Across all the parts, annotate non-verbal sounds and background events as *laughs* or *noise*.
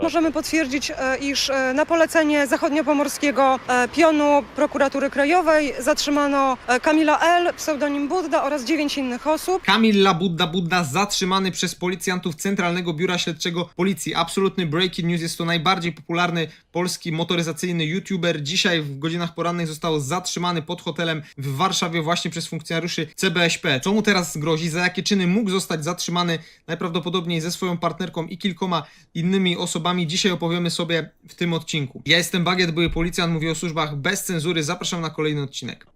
Możemy potwierdzić, e, iż e, na polecenie zachodniopomorskiego e, pionu prokuratury krajowej zatrzymano Kamila L., pseudonim Budda oraz dziewięć innych osób. Kamil Labudda Budda zatrzymany przez policjantów Centralnego Biura Śledczego Policji. Absolutny breaking news. Jest to najbardziej popularny polski motoryzacyjny youtuber. Dzisiaj w godzinach porannych został zatrzymany pod hotelem w Warszawie właśnie przez funkcjonariuszy CBŚP. Co mu teraz grozi? Za jakie czyny mógł zostać zatrzymany? Najprawdopodobniej ze swoją partnerką i kilkoma innymi osobami. Dzisiaj opowiemy sobie w tym odcinku. Ja jestem Bagiet, były policjant, mówię o służbach bez cenzury. Zapraszam na kolejny odcinek.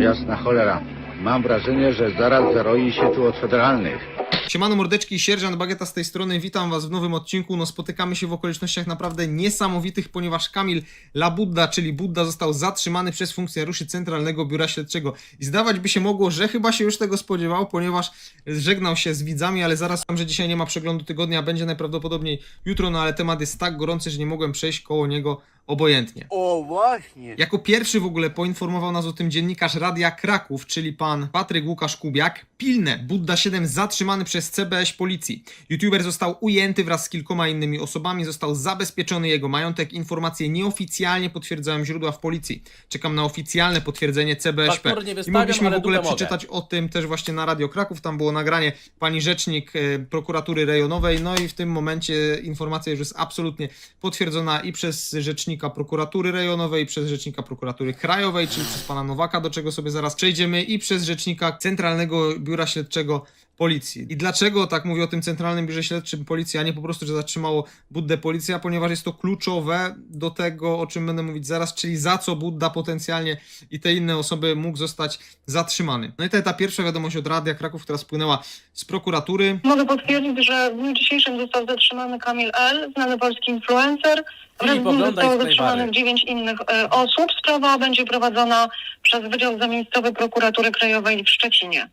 Jasna cholera. Mam wrażenie, że zaraz zaroi się tu od federalnych. Siemano mordeczki, sierżant Bagieta z tej strony, witam was w nowym odcinku. No spotykamy się w okolicznościach naprawdę niesamowitych, ponieważ Kamil Labudda, czyli Budda został zatrzymany przez funkcjonariuszy Centralnego Biura Śledczego. I zdawać by się mogło, że chyba się już tego spodziewał, ponieważ żegnał się z widzami, ale zaraz tam, że dzisiaj nie ma przeglądu tygodnia, będzie najprawdopodobniej jutro, no ale temat jest tak gorący, że nie mogłem przejść koło niego obojętnie. O, właśnie. Jako pierwszy w ogóle poinformował nas o tym dziennikarz Radia Kraków, czyli pan Patryk Łukasz Kubiak. Pilne, Budda 7 zatrzymany przez CBŚ policji. YouTuber został ujęty wraz z kilkoma innymi osobami, został zabezpieczony jego majątek. Informacje nieoficjalnie potwierdzają źródła w policji. Czekam na oficjalne potwierdzenie CBŚP. Faktury nie I wystawiam, mogliśmy w ale ogóle dupę mogę. przeczytać o tym też właśnie na Radio Kraków. Tam było nagranie pani rzecznik e, prokuratury rejonowej. No i w tym momencie informacja już jest absolutnie potwierdzona i przez rzecznika prokuratury rejonowej, przez rzecznika prokuratury krajowej, czyli przez pana Nowaka, do czego sobie zaraz przejdziemy, i przez rzecznika Centralnego Biura Śledczego Policji. I dlaczego tak mówię o tym Centralnym Biurze Śledczym Policji, a nie po prostu, że zatrzymało Buddę policja, ponieważ jest to kluczowe do tego, o czym będę mówić zaraz, czyli za co Budda potencjalnie i te inne osoby mógł zostać zatrzymany. No i to ta pierwsza wiadomość od Radia Kraków, która spłynęła z prokuratury. Mogę potwierdzić, że w dniu dzisiejszym został zatrzymany Kamil L., znany polski influencer. Wraz z nim zostało zatrzymanych dziewięć innych e, osób. Sprawa będzie prowadzona przez Wydział Zamiejscowy Prokuratury Krajowej w Szczecinie.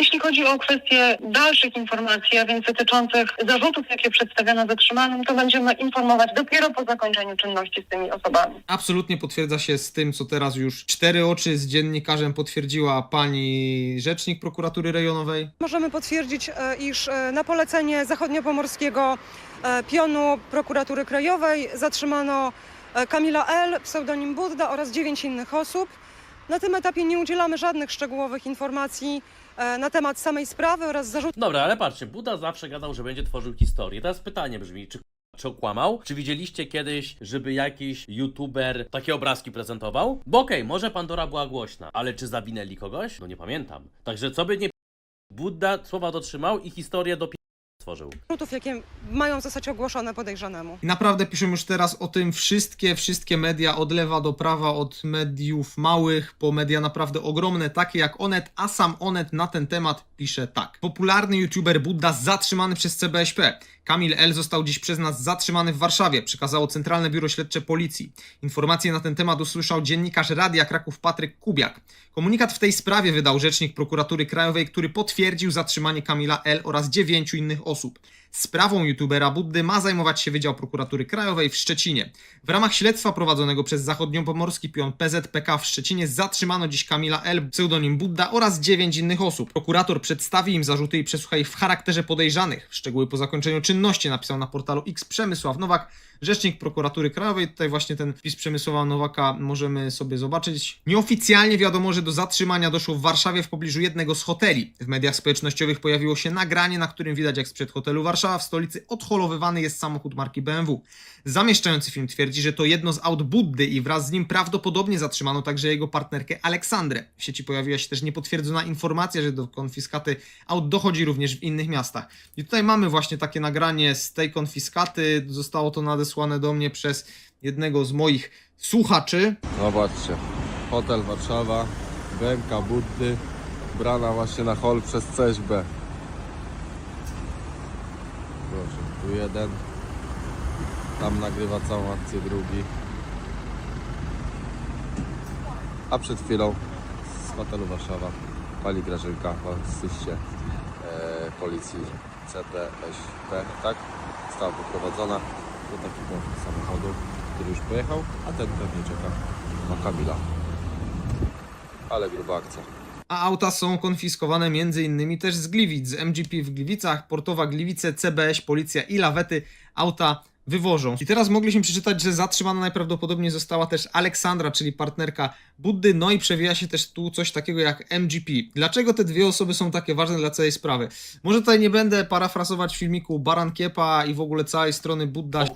Jeśli chodzi o kwestie dalszych informacji, a więc dotyczących zarzutów, jakie przedstawiono zatrzymanym, to będziemy informować dopiero po zakończeniu czynności z tymi osobami. Absolutnie potwierdza się z tym, co teraz już cztery oczy z dziennikarzem potwierdziła pani rzecznik prokuratury rejonowej. Możemy potwierdzić, e, iż e, na polecenie zachodniopomorskiego e, pionu prokuratury krajowej zatrzymano Kamila L., pseudonim Budda oraz dziewięć innych osób. Na tym etapie nie udzielamy żadnych szczegółowych informacji na temat samej sprawy oraz zarzutów. Dobra, ale patrzcie, Buda zawsze gadał, że będzie tworzył historię. Teraz pytanie brzmi, czy czy okłamał? Czy widzieliście kiedyś, żeby jakiś youtuber takie obrazki prezentował? Bo okej, może Pandora była głośna, ale czy zawinęli kogoś? No nie pamiętam. Także co by nie Budda słowa dotrzymał i historię do stworzył. zarzutów, jakie mają zostać ogłoszone podejrzanemu. Naprawdę piszą już teraz o tym wszystkie, wszystkie media od lewa do prawa, od mediów małych po media naprawdę ogromne, takie jak Onet, a sam Onet na ten temat pisze tak. Popularny youtuber Budda zatrzymany przez CBŚP. Kamil L. został dziś przez nas zatrzymany w Warszawie, przekazało Centralne Biuro Śledcze Policji. Informacje na ten temat usłyszał dziennikarz Radia Kraków Patryk Kubiak. Komunikat w tej sprawie wydał rzecznik prokuratury krajowej, który potwierdził zatrzymanie Kamila L. oraz dziewięciu innych osób. Sprawą youtubera Buddy ma zajmować się Wydział Prokuratury Krajowej w Szczecinie. W ramach śledztwa prowadzonego przez zachodniopomorski pion PZPK w Szczecinie zatrzymano dziś Kamila L., pseudonim Budda oraz dziewięć innych osób. Prokurator przedstawi im zarzuty i przesłucha ich w charakterze podejrzanych. Szczegóły po zakończeniu czynności napisał na portalu X Przemysław Nowak, rzecznik prokuratury krajowej. Tutaj właśnie ten wpis Przemysława Nowaka możemy sobie zobaczyć. Nieoficjalnie wiadomo, że do zatrzymania doszło w Warszawie w pobliżu jednego z hoteli. W mediach społecznościowych pojawiło się nagranie, na którym widać jak sprzed hotelu Warszawa w stolicy odholowywany jest samochód marki BMW. Zamieszczający film twierdzi, że to jedno z aut Buddy i wraz z nim prawdopodobnie zatrzymano także jego partnerkę Aleksandrę. W sieci pojawiła się też niepotwierdzona informacja, że do konfiskaty aut dochodzi również w innych miastach. I tutaj mamy właśnie takie nagranie z tej konfiskaty. Zostało to nadesłane do mnie przez jednego z moich słuchaczy. Zobaczcie, hotel Warszawa, BMK Buddy, brana właśnie na hol przez CSB. Proszę, tu jeden, tam nagrywa całą akcję drugi. A przed chwilą z hotelu Warszawa pani Grażynka w asyście e, policji CPŚP, tak? Została poprowadzona do takiego samochodu, który już pojechał, a ten pewnie czeka na Kamila. Ale gruba akcja. A auta są konfiskowane m.in. też z Gliwic, z MGP w Gliwicach, Portowa Gliwice, CBŚ, Policja i Lawety. Auta wywożą. I teraz mogliśmy przeczytać, że zatrzymana najprawdopodobniej została też Aleksandra, czyli partnerka Buddy, no i przewija się też tu coś takiego jak MGP. Dlaczego te dwie osoby są takie ważne dla całej sprawy? Może tutaj nie będę parafrazować filmiku Baran Kiepa i w ogóle całej strony Budda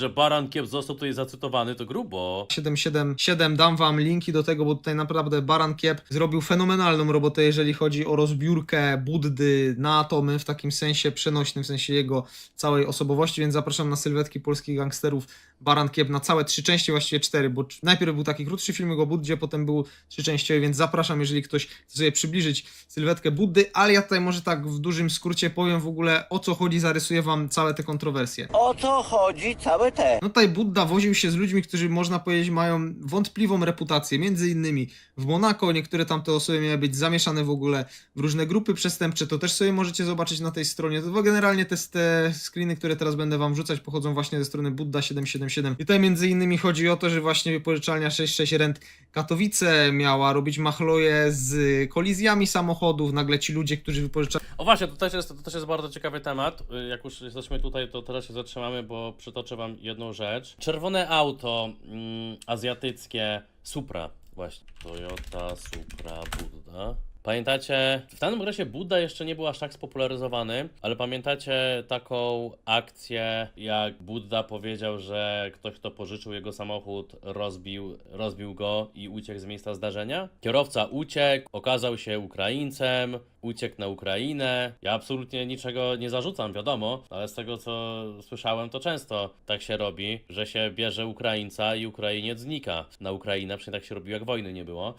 Że Baran Kiep został tutaj zacytowany, to grubo. 777, dam wam linki do tego, bo tutaj naprawdę Baran Kiep zrobił fenomenalną robotę, jeżeli chodzi o rozbiórkę Buddy na atomy, w takim sensie przenośnym, w sensie jego całej osobowości, więc zapraszam na sylwetki polskich gangsterów Baran Kiep na całe trzy części, właściwie cztery, bo najpierw był taki krótszy filmik o Buddzie, potem był trzyczęściowy, więc zapraszam, jeżeli ktoś chce sobie przybliżyć sylwetkę Buddy, ale ja tutaj może tak w dużym skrócie powiem w ogóle o co chodzi, zarysuję wam całe te kontrowersje. O co chodzi całe te? No tutaj Budda woził się z ludźmi, którzy można powiedzieć mają wątpliwą reputację. Między innymi w Monako niektóre tamte osoby miały być zamieszane w ogóle w różne grupy przestępcze. To też sobie możecie zobaczyć na tej stronie. To generalnie te, te screeny, które teraz będę wam wrzucać, pochodzą właśnie ze strony Budda 777. I tutaj między innymi chodzi o to, że właśnie wypożyczalnia 66 Rent Katowice miała robić machloje z kolizjami samochodów. Nagle ci ludzie, którzy wypożyczali O właśnie, to też, jest, to też jest bardzo ciekawy temat. Y, Jak już jesteśmy tutaj, to teraz się zatrzymamy, bo przytoczę wam jedną rzecz. Czerwone auto mm, azjatyckie Supra, właśnie. Toyota Supra Buddha. Pamiętacie, w danym okresie Buddha jeszcze nie był aż tak spopularyzowany, ale pamiętacie taką akcję, jak Buddha powiedział, że ktoś, kto pożyczył jego samochód, rozbił, rozbił go i uciekł z miejsca zdarzenia? Kierowca uciekł, okazał się Ukraińcem, uciekł na Ukrainę. Ja absolutnie niczego nie zarzucam, wiadomo, ale z tego co słyszałem, to często tak się robi, że się bierze Ukraińca i Ukrainiec znika. Na Ukrainę przynajmniej tak się robiło, jak wojny nie było.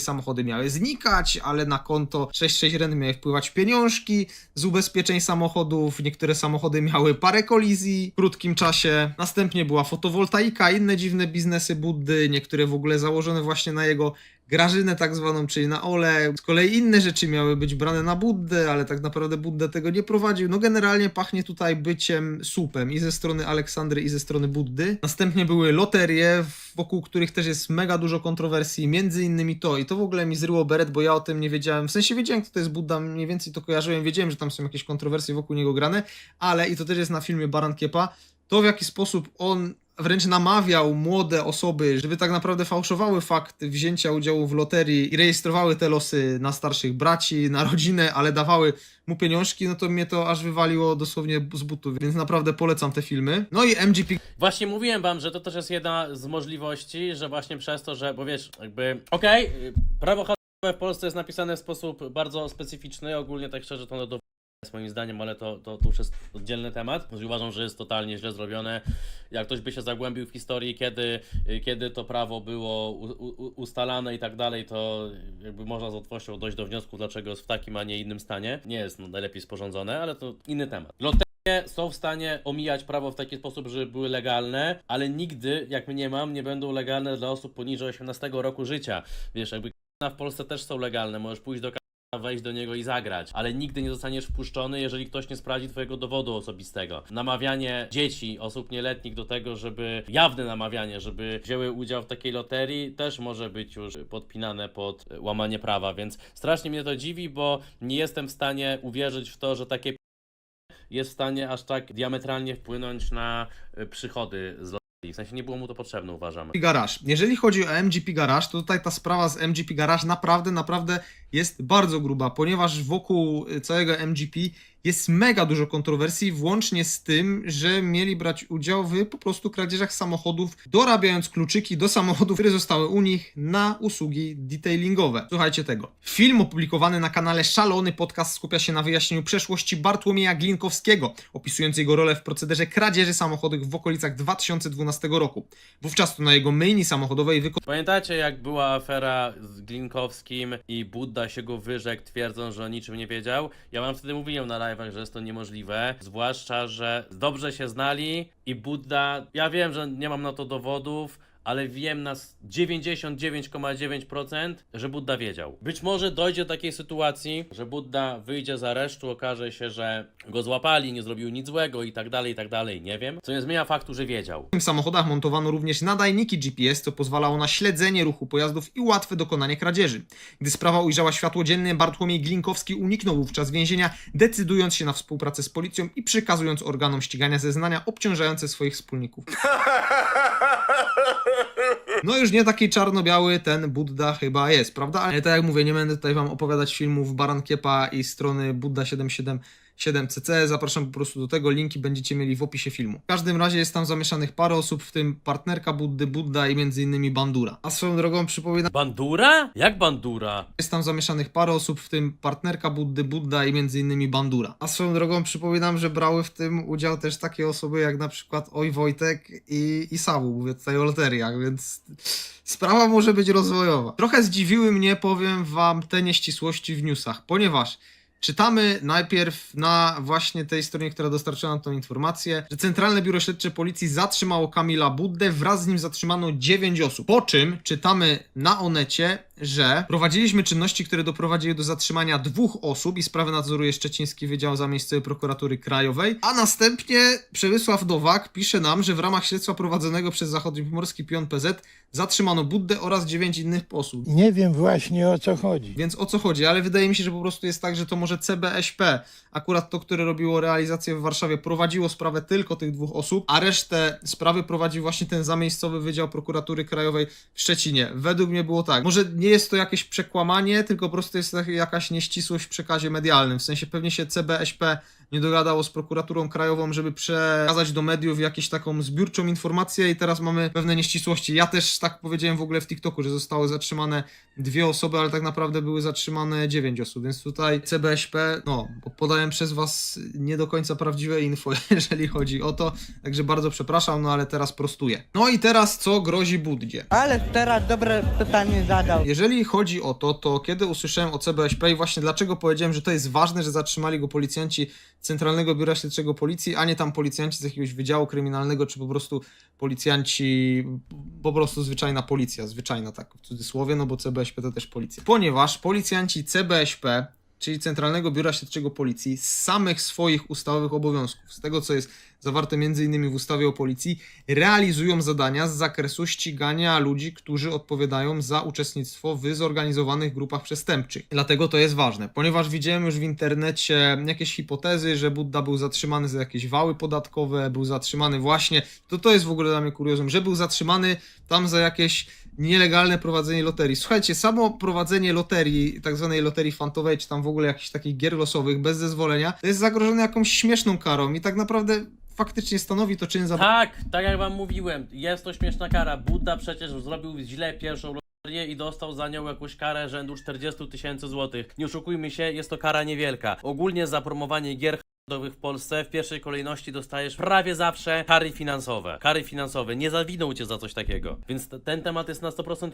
Samochody miały znikać, ale na konto 66 Rent miały wpływać pieniążki z ubezpieczeń samochodów. Niektóre samochody miały parę kolizji w krótkim czasie. Następnie była fotowoltaika, inne dziwne biznesy Buddy, niektóre w ogóle założone właśnie na jego grażynę tak zwaną, czyli na ole. Z kolei inne rzeczy miały być brane na Buddę, ale tak naprawdę Budda tego nie prowadził. No generalnie pachnie tutaj byciem słupem i ze strony Aleksandry i ze strony Buddy. Następnie były loterie, wokół których też jest mega dużo kontrowersji, między innymi to i to w ogóle mi zryło beret, bo ja o tym nie wiedziałem, w sensie wiedziałem kto to jest Budda, mniej więcej to kojarzyłem, wiedziałem, że tam są jakieś kontrowersje wokół niego grane, ale i to też jest na filmie Baran Kiepa, to w jaki sposób on wręcz namawiał młode osoby, żeby tak naprawdę fałszowały fakt wzięcia udziału w loterii i rejestrowały te losy na starszych braci, na rodzinę, ale dawały mu pieniążki, no to mnie to aż wywaliło dosłownie z butów, więc naprawdę polecam te filmy. No i MGP Właśnie mówiłem wam, że to też jest jedna z możliwości, że właśnie przez to, że, bo wiesz, jakby, okej, prawo handlowe w Polsce jest napisane w sposób bardzo specyficzny, ogólnie tak szczerze to do moim zdaniem, ale to, to, to już jest oddzielny temat. Uważam, że jest totalnie źle zrobione. Jak ktoś by się zagłębił w historii, kiedy, kiedy to prawo było u, u, ustalane i tak dalej, to jakby można z łatwością dojść do wniosku, dlaczego jest w takim, a nie innym stanie. Nie jest no, najlepiej sporządzone, ale to inny temat. Loterie są w stanie omijać prawo w taki sposób, żeby były legalne, ale nigdy, jak mniemam, nie będą legalne dla osób poniżej 18 roku życia. Wiesz, jakby w Polsce też są legalne, możesz pójść do wejść do niego i zagrać, ale nigdy nie zostaniesz wpuszczony, jeżeli ktoś nie sprawdzi twojego dowodu osobistego. Namawianie dzieci, osób nieletnich do tego, żeby, jawne namawianie, żeby wzięły udział w takiej loterii, też może być już podpinane pod łamanie prawa, więc strasznie mnie to dziwi, bo nie jestem w stanie uwierzyć w to, że takie jest w stanie aż tak diametralnie wpłynąć na przychody z. W sensie nie było mu to potrzebne, uważam. Garage. Jeżeli chodzi o MGP Garage, to tutaj ta sprawa z MGP Garage naprawdę, naprawdę jest bardzo gruba, ponieważ wokół y, całego MGP jest mega dużo kontrowersji, włącznie z tym, że mieli brać udział w po prostu kradzieżach samochodów, dorabiając kluczyki do samochodów, które zostały u nich na usługi detailingowe. Słuchajcie tego. Film opublikowany na kanale Szalony Podcast skupia się na wyjaśnieniu przeszłości Bartłomieja Glinkowskiego, opisując jego rolę w procederze kradzieży samochodowych w okolicach 2012 roku. Wówczas to na jego myjni samochodowej wykonał Pamiętacie, jak była afera z Glinkowskim i Budda się go wyrzekł, twierdząc, że o niczym nie wiedział? Ja wam wtedy mówiłem na live'ach, że jest to niemożliwe. Zwłaszcza, że dobrze się znali i Budda. Ja wiem, że nie mam na to dowodów. Ale wiem na s- 99,9%, że Budda wiedział. Być może dojdzie do takiej sytuacji, że Budda wyjdzie z aresztu, okaże się, że go złapali, nie zrobił nic złego i tak dalej, i tak dalej, nie wiem. Co nie zmienia faktu, że wiedział. W tym samochodach montowano również nadajniki GPS, co pozwalało na śledzenie ruchu pojazdów i łatwe dokonanie kradzieży. Gdy sprawa ujrzała światło dzienne, Bartłomiej Glinkowski uniknął wówczas więzienia, decydując się na współpracę z policją i przekazując organom ścigania zeznania obciążające swoich wspólników. *laughs* No już nie taki czarno-biały ten Budda chyba jest, prawda? Ale tak jak mówię, nie będę tutaj wam opowiadać filmów Barankiepa i strony Budda 777cc. Zapraszam po prostu do tego, linki będziecie mieli w opisie filmu. W każdym razie jest tam zamieszanych parę osób, w tym partnerka Buddy, Budda i między innymi Bandura. A swoją drogą przypominam, Bandura? Jak bandura? jest tam zamieszanych parę osób, w tym partnerka Buddy, Budda i między innymi Bandura. A swoją drogą przypominam, że brały w tym udział też takie osoby jak na przykład Oj Wojtek i, i Samu, mówię tutaj o loteriach, więc sprawa może być rozwojowa. Trochę zdziwiły mnie, powiem wam, te nieścisłości w newsach, ponieważ Czytamy najpierw na właśnie tej stronie, która dostarczyła nam tą informację, że Centralne Biuro Śledcze Policji zatrzymało Kamila Buddę, wraz z nim zatrzymano 9 osób. Po czym czytamy na Onecie, że prowadziliśmy czynności, które doprowadziły do zatrzymania dwóch osób i sprawę nadzoruje Szczeciński Wydział Zamiejscowy Prokuratury Krajowej, a następnie Przemysław Nowak pisze nam, że w ramach śledztwa prowadzonego przez Zachodniopomorski Pion PZ zatrzymano Buddę oraz 9 innych osób. Nie wiem właśnie o co chodzi. Więc o co chodzi? Ale wydaje mi się, że po prostu jest tak, że to może CBŚP, akurat to, które robiło realizację w Warszawie, prowadziło sprawę tylko tych dwóch osób, a resztę sprawy prowadził właśnie ten zamiejscowy Wydział Prokuratury Krajowej w Szczecinie. Według mnie było tak. Może nie jest to jakieś przekłamanie, tylko po prostu jest tak- jakaś nieścisłość w przekazie medialnym. W sensie pewnie się CBŚP nie dogadało z prokuraturą krajową, żeby przekazać do mediów jakąś taką zbiórczą informację i teraz mamy pewne nieścisłości. Ja też tak powiedziałem w ogóle w TikToku, że zostały zatrzymane dwie osoby, ale tak naprawdę były zatrzymane dziewięć osób, więc tutaj CBŚP, no, podałem przez was nie do końca prawdziwe info, *laughs* jeżeli chodzi o to, także bardzo przepraszam, no ale teraz prostuję. No i teraz co grozi Buddzie? Ale teraz dobre pytanie zadał. Jeżeli chodzi o to, to kiedy usłyszałem o CBŚP i właśnie dlaczego powiedziałem, że to jest ważne, że zatrzymali go policjanci Centralnego Biura Śledczego Policji, a nie tam policjanci z jakiegoś wydziału kryminalnego, czy po prostu policjanci, po prostu zwyczajna policja, zwyczajna tak w cudzysłowie, no bo CBŚP to też policja. Ponieważ policjanci CBŚP, czyli Centralnego Biura Śledczego Policji, z samych swoich ustawowych obowiązków, z tego co jest zawarte m.in. w ustawie o policji, realizują zadania z zakresu ścigania ludzi, którzy odpowiadają za uczestnictwo w zorganizowanych grupach przestępczych. Dlatego to jest ważne, ponieważ widziałem już w internecie jakieś hipotezy, że Budda był zatrzymany za jakieś wały podatkowe, był zatrzymany właśnie, to to jest w ogóle dla mnie kuriozum, że był zatrzymany tam za jakieś nielegalne prowadzenie loterii. Słuchajcie, samo prowadzenie loterii, tak zwanej loterii fantowej, czy tam w ogóle jakichś takich gier losowych bez zezwolenia, to jest zagrożone jakąś śmieszną karą i tak naprawdę faktycznie stanowi to czyn za Tak, tak jak wam mówiłem, jest to śmieszna kara. Budda przecież zrobił źle pierwszą loterię i dostał za nią jakąś karę rzędu 40 tysięcy złotych. Nie oszukujmy się, jest to kara niewielka. Ogólnie za promowanie gier w Polsce w pierwszej kolejności dostajesz prawie zawsze kary finansowe. Kary finansowe, nie zawinął cię za coś takiego. Więc ten temat jest na 100%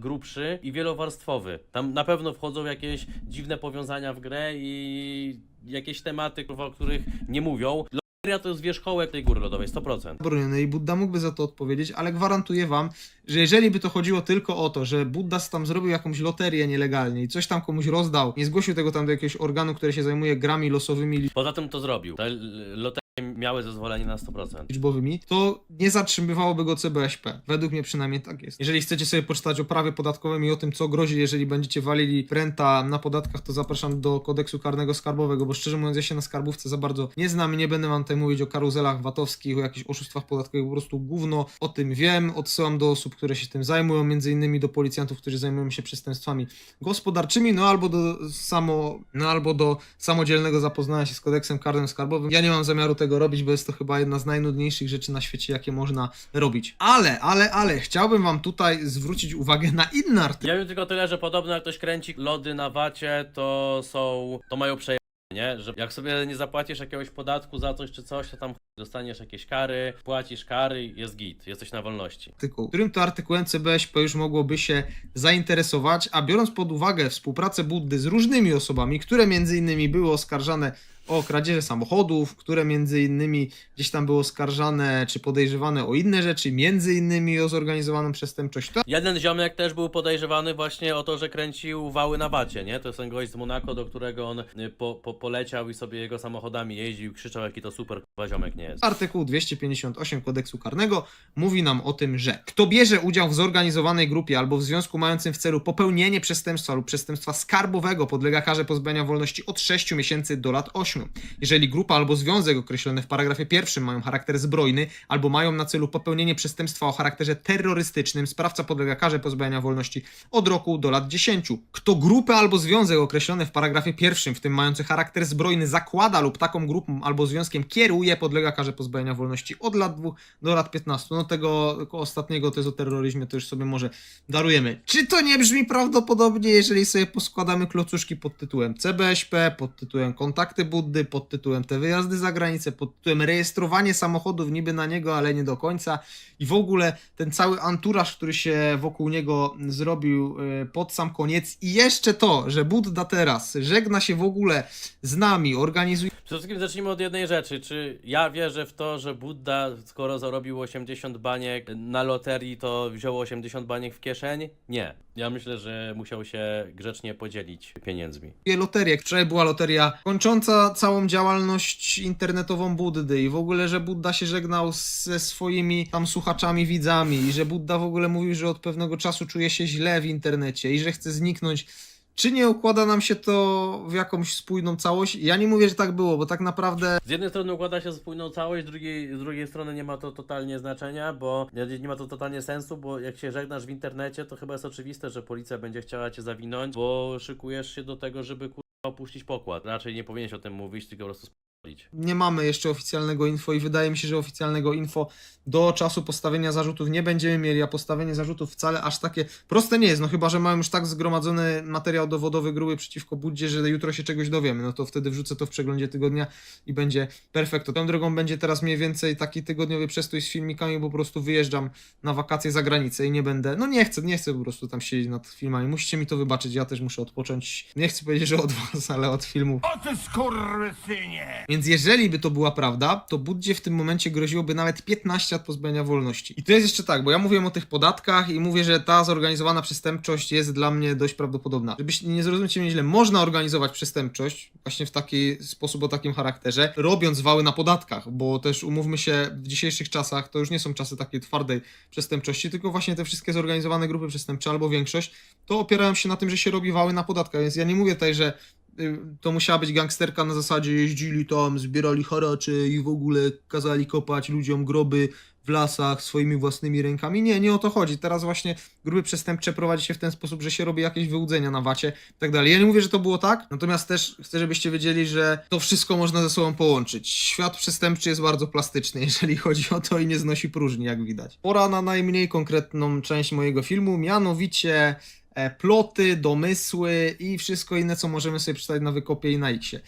grubszy i wielowarstwowy. Tam na pewno wchodzą jakieś dziwne powiązania w grę i jakieś tematy, o których nie mówią. Loteria to jest wierzchołek tej góry lodowej, 100%. zabronione i Budda mógłby za to odpowiedzieć, ale gwarantuję wam, że jeżeli by to chodziło tylko o to, że Budda tam zrobił jakąś loterię nielegalnie i coś tam komuś rozdał, nie zgłosił tego tam do jakiegoś organu, który się zajmuje grami losowymi, Poza tym to zrobił. Te l- loterie miały zezwolenie na 100%. liczbowymi, to nie zatrzymywałoby go CBŚP. Według mnie przynajmniej tak jest. Jeżeli chcecie sobie poczytać o prawie podatkowym i o tym, co grozi, jeżeli będziecie walili renta na podatkach, to zapraszam do kodeksu karnego skarbowego, bo szczerze mówiąc, ja się na skarbówce za bardzo nie znam i nie będę wam tutaj mówić o karuzelach VAT-owskich, o jakichś oszustwach podatkowych, po prostu gówno o tym wiem, odsyłam do osób, które się tym zajmują, między innymi do policjantów, którzy zajmują się przestępstwami gospodarczymi, no albo do samo, no albo do samodzielnego zapoznania się z kodeksem karnym skarbowym. Ja nie mam zamiaru tego robić, bo jest to chyba jedna z najnudniejszych rzeczy na świecie, jakie można robić. Ale, ale, ale, chciałbym wam tutaj zwrócić uwagę na inny artykuł. Ja wiem tylko tyle, że podobno jak ktoś kręci lody na wacie, to są. to mają przejęcie, nie? Że jak sobie nie zapłacisz jakiegoś podatku za coś czy coś, to tam dostaniesz jakieś kary, płacisz kary, jest git, jesteś na wolności. artykuł, którym to artykułem CBŚP już mogłoby się zainteresować, a biorąc pod uwagę współpracę Buddy z różnymi osobami, które między innymi były oskarżane o kradzieże samochodów, które między innymi gdzieś tam były oskarżane czy podejrzewane o inne rzeczy, między innymi o zorganizowaną przestępczość. To Jeden ziomek też był podejrzewany właśnie o to, że kręcił wały na bacie, nie? To jest ten gość z Monako, do którego on y, po, po, poleciał i sobie jego samochodami jeździł krzyczał, jaki to super k***a ziomek nie jest. Artykuł 258 kodeksu karnego mówi nam o tym, że kto bierze udział w zorganizowanej grupie albo w związku mającym w celu popełnienie przestępstwa lub przestępstwa skarbowego podlega karze pozbawienia wolności od 6 miesięcy do lat 8. Jeżeli grupa albo związek określone w paragrafie pierwszym mają charakter zbrojny albo mają na celu popełnienie przestępstwa o charakterze terrorystycznym, sprawca podlega karze pozbawienia wolności od roku do lat 10. Kto grupę albo związek określony w paragrafie pierwszym, w tym mający charakter zbrojny, zakłada lub taką grupą albo związkiem kieruje, podlega karze pozbawienia wolności od lat 2 do lat 15. No tego ostatniego, to jest o terroryzmie, to już sobie może darujemy. Czy to nie brzmi prawdopodobnie, jeżeli sobie poskładamy klocuszki pod tytułem CBŚP, pod tytułem kontakty Pod tytułem te wyjazdy za granicę, pod tytułem rejestrowanie samochodów niby na niego, ale nie do końca i w ogóle ten cały anturaż, który się wokół niego zrobił e, pod sam koniec i jeszcze to, że Budda teraz żegna się w ogóle z nami, organizuje Przede wszystkim zacznijmy od jednej rzeczy. Czy ja wierzę w to, że Budda, skoro zarobił 80 baniek na loterii, to wziął 80 baniek w kieszeń? Nie. Ja myślę, że musiał się grzecznie podzielić pieniędzmi. loterię. Wczoraj była loteria kończąca całą działalność internetową Buddy i w ogóle, że Budda się żegnał ze swoimi tam słuchaczami, widzami i że Budda w ogóle mówił, że od pewnego czasu czuje się źle w internecie i że chce zniknąć. Czy nie układa nam się to w jakąś spójną całość? Ja nie mówię, że tak było, bo tak naprawdę Z jednej strony układa się spójną całość, z drugiej, z drugiej strony nie ma to totalnie znaczenia, bo nie nie ma to totalnie sensu, bo jak się żegnasz w internecie, to chyba jest oczywiste, że policja będzie chciała cię zawinąć, bo szykujesz się do tego, żeby opuścić pokład. Raczej nie powinieneś o tym mówić, tylko po prostu. Nie mamy jeszcze oficjalnego info i wydaje mi się, że oficjalnego info do czasu postawienia zarzutów nie będziemy mieli, a postawienie zarzutów wcale aż takie proste nie jest, no chyba, że mamy już tak zgromadzony materiał dowodowy gruby przeciwko Buddzie, że jutro się czegoś dowiemy, no to wtedy wrzucę to w przeglądzie tygodnia i będzie perfekto. Tą drogą będzie teraz mniej więcej taki tygodniowy przestój z filmikami, bo po prostu wyjeżdżam na wakacje za granicę i nie będę, no nie chcę, nie chcę po prostu tam siedzieć nad filmami, musicie mi to wybaczyć, ja też muszę odpocząć, nie chcę powiedzieć, że od was, ale od filmów. O ty skurwysynie! Więc jeżeli by to była prawda, to Buddzie w tym momencie groziłoby nawet 15 lat pozbawienia wolności. I to jest jeszcze tak, bo ja mówiłem o tych podatkach i mówię, że ta zorganizowana przestępczość jest dla mnie dość prawdopodobna. Żebyście nie zrozumiecie mnie źle, można organizować przestępczość właśnie w taki sposób o takim charakterze, robiąc wały na podatkach, bo też umówmy się, w dzisiejszych czasach to już nie są czasy takiej twardej przestępczości, tylko właśnie te wszystkie zorganizowane grupy przestępcze albo większość, to opierają się na tym, że się robi wały na podatkach, więc ja nie mówię tutaj, że to musiała być gangsterka na zasadzie jeździli tam, zbierali haracze i w ogóle kazali kopać ludziom groby w lasach swoimi własnymi rękami. Nie, nie o to chodzi. Teraz właśnie grupy przestępcze prowadzi się w ten sposób, że się robi jakieś wyłudzenia na wacie i tak dalej. Ja nie mówię, że to było tak, natomiast też chcę, żebyście wiedzieli, że to wszystko można ze sobą połączyć. Świat przestępczy jest bardzo plastyczny, *laughs* jeżeli chodzi o to i nie znosi próżni, jak widać. Pora na najmniej konkretną część mojego filmu, mianowicie ploty, domysły i wszystko inne, co możemy sobie przeczytać na wykopie i na Xie.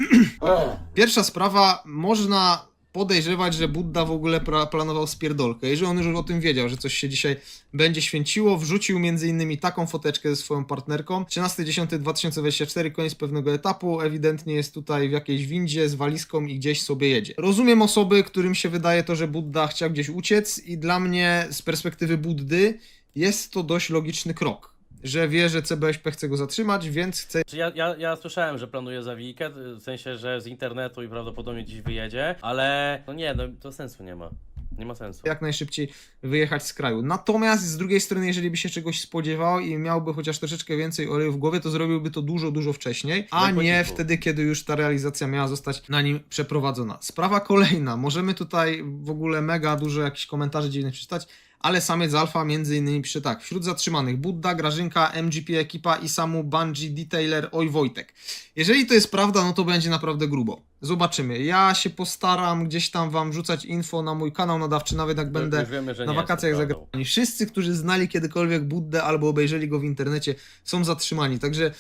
*clears throat* Pierwsza sprawa, można podejrzewać, że Budda w ogóle pra- planował spierdolkę. Jeżeli on już o tym wiedział, że coś się dzisiaj będzie święciło, wrzucił między innymi taką foteczkę ze swoją partnerką. 13.10.2024, koniec pewnego etapu, ewidentnie jest tutaj w jakiejś windzie z walizką i gdzieś sobie jedzie. Rozumiem osoby, którym się wydaje to, że Budda chciał gdzieś uciec i dla mnie z perspektywy Buddy jest to dość logiczny krok. Że wie, że CBŚP chce go zatrzymać, więc chce Czy ja, ja, ja słyszałem, że planuje zawijkę, w sensie, że z internetu i prawdopodobnie dziś wyjedzie, ale no nie, no to sensu nie ma. Nie ma sensu. jak najszybciej wyjechać z kraju. Natomiast z drugiej strony, jeżeli by się czegoś spodziewał i miałby chociaż troszeczkę więcej oleju w głowie, to zrobiłby to dużo, dużo wcześniej, a No po nie cichu. wtedy, kiedy już ta realizacja miała zostać na nim przeprowadzona. Sprawa kolejna. Możemy tutaj w ogóle mega dużo jakichś komentarzy dziwnych przeczytać, ale samiec alfa między innymi pisze tak. Wśród zatrzymanych Budda, Grażynka, MGP ekipa i samu Bungie, Detailer, oj Wojtek. Jeżeli to jest prawda, no to będzie naprawdę grubo. Zobaczymy. Ja się postaram gdzieś tam wam wrzucać info na mój kanał nadawczy, nawet jak będę wiemy, na wakacjach za granicą. Wszyscy, którzy znali kiedykolwiek Buddę albo obejrzeli go w internecie, są zatrzymani. Także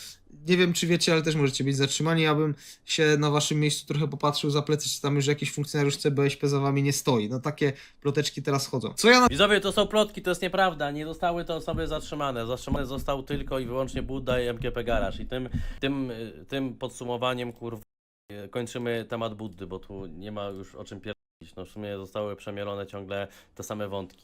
nie wiem, czy wiecie, ale też możecie być zatrzymani. Ja bym się na waszym miejscu trochę popatrzył za plecy, czy tam już jakiś funkcjonariusz CBŚP za wami nie stoi. No takie ploteczki teraz chodzą. Co ja na Widzowie, to są plotki, to jest nieprawda. Nie zostały te osoby zatrzymane. Zatrzymany został tylko i wyłącznie Budda i MKP Garaż. I tym, tym, tym podsumowaniem, kurwa, Kończymy temat Buddy, bo tu nie ma już o czym pierdolić. No w sumie zostały przemielone ciągle te same wątki.